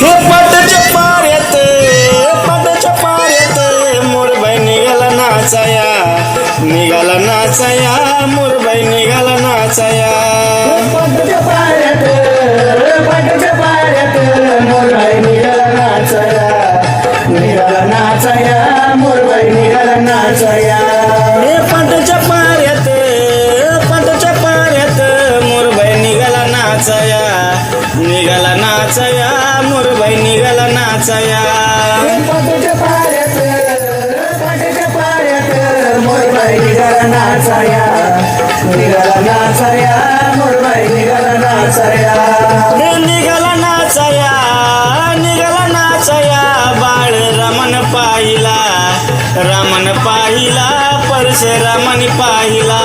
हे पाटच्या पाऱ्यात पाटच्या पाऱ्यात मोरबाई निघाला नाचाया. निघाला नाचाया मोरबाई निघाला नाचाया. नाचऱ्या निघाला नाचऱ्या. मुरबाई बाळ रमन पाहिला रमन पाहिला परशे रमन पाहिला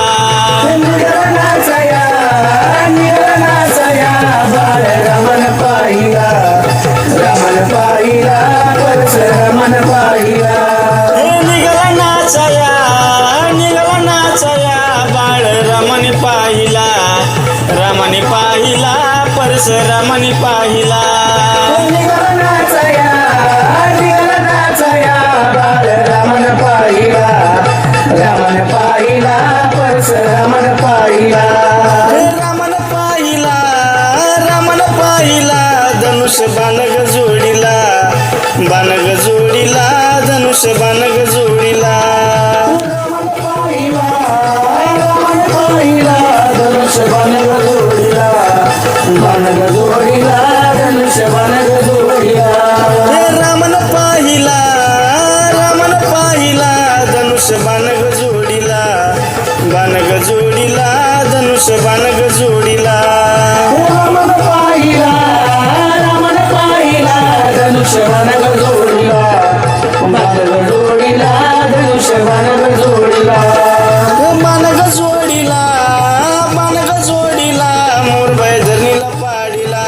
बानग जोडीला बानग जोडीला धनुष बानग जोडीला. धनुष बानग जोडीला बानग जोडीला धनुष बानग धनुष्यबाण जोडला. मानग जोडीला. धनुष्यबाण जोडीला. मानग जोडीला. मानग जोडीला. मोरबाई धरणीला पाडीला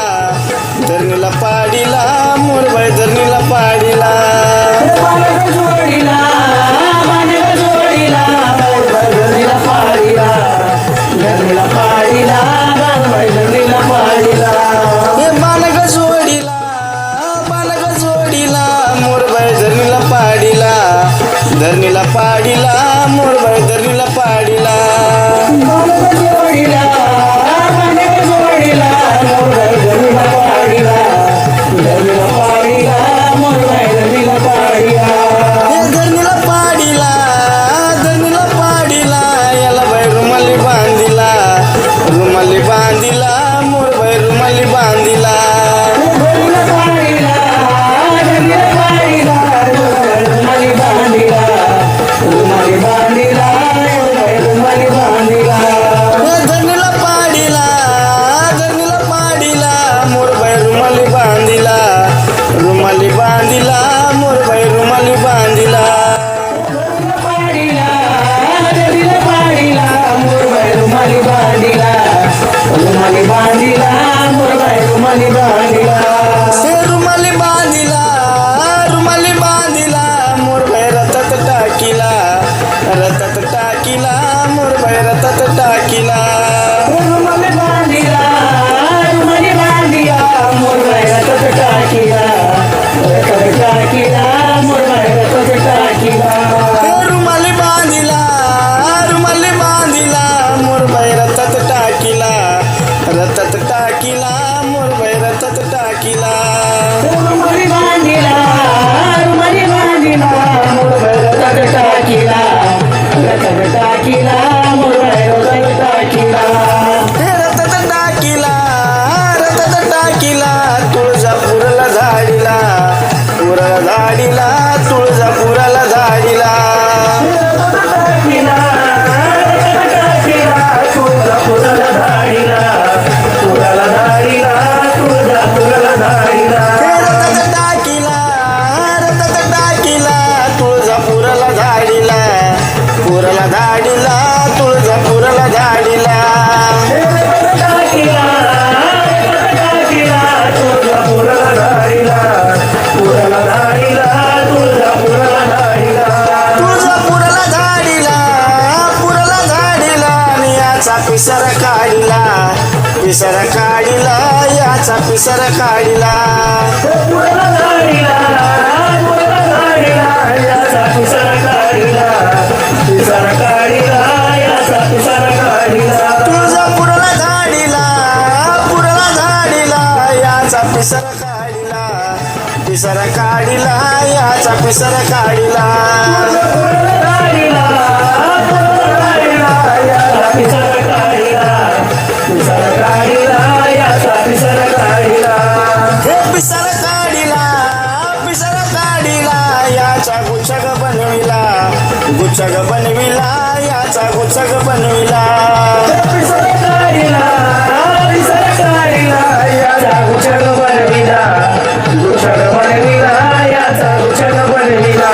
धरणीला पाडीला मोरबाई धरणीला पाडीला मानग जोडीला. मानग जोडीला. मोरबाई धरणीला पाडीला धरणीला पाडीला मानबाई धरणीला पाडीला धरणीला पाडीला मोरबाई धरणीला তুইলা रथात टाकीला मोरबाई रथात टाकीला. रुमारी बांधिला रुमारी टाकीला रथात टाकीला. पिसर तुझा तुळजापूरला झाडीला पुरला झाडीला याचा पिसर काढिला. पिसर काढिला याचा पिसर काढिला. बनविला. पिसर काढिला याचा गुच्छग बनविला गुच्छग बनविला याचा गुच्छग बनविला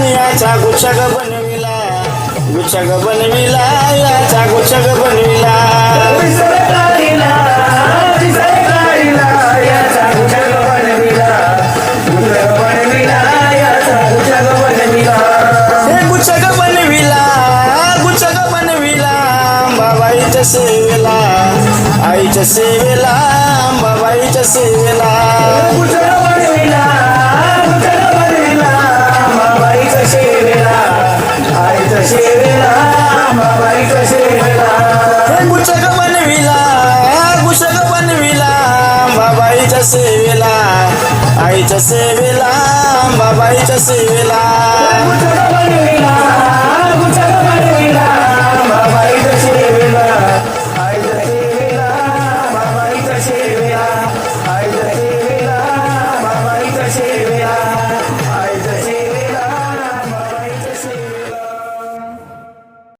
हे याचा गुच्छग बनविला गुच्छग बनविला याचा गुच्छग बनविला. सेवेला आईच्या सेवेला बाबाईच्या सेवेला. आईच्या बनविला बनविला सेवेला आईच्या सेवेला बाबाईच्या सेवेला. बनविला